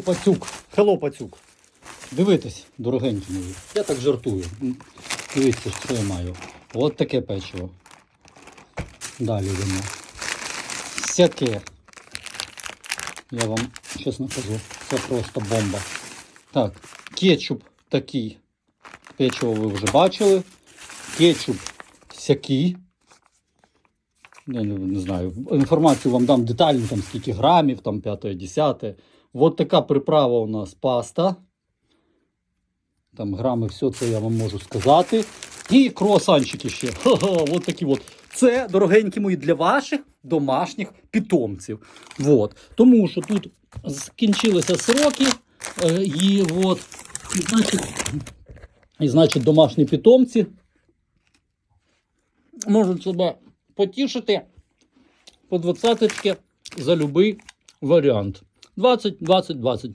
Пацюк, хело пацюк. Дивитесь, дорогенькі мої. Я так жартую. Дивіться, що я маю. От таке печиво. Далі йдемо. Сяке. Я вам чесно кажу, це просто бомба. Так, кетчуп такий. Печиво ви вже бачили. Кетчуп сякий. Я не, знаю. Інформацію вам дам детальну, там скільки грамів, там 5-10. От така приправа у нас паста. Там грами, все це я вам можу сказати. І круасанчики ще. Ха-ха, от такі от. Це, дорогенькі мої, для ваших домашніх питомців. От. Тому що тут скінчилися сроки. е, І от, і значить, і значить, домашні питомці можуть себе потішити по двадцяточки за будь-який варіант. 20, 20, 20.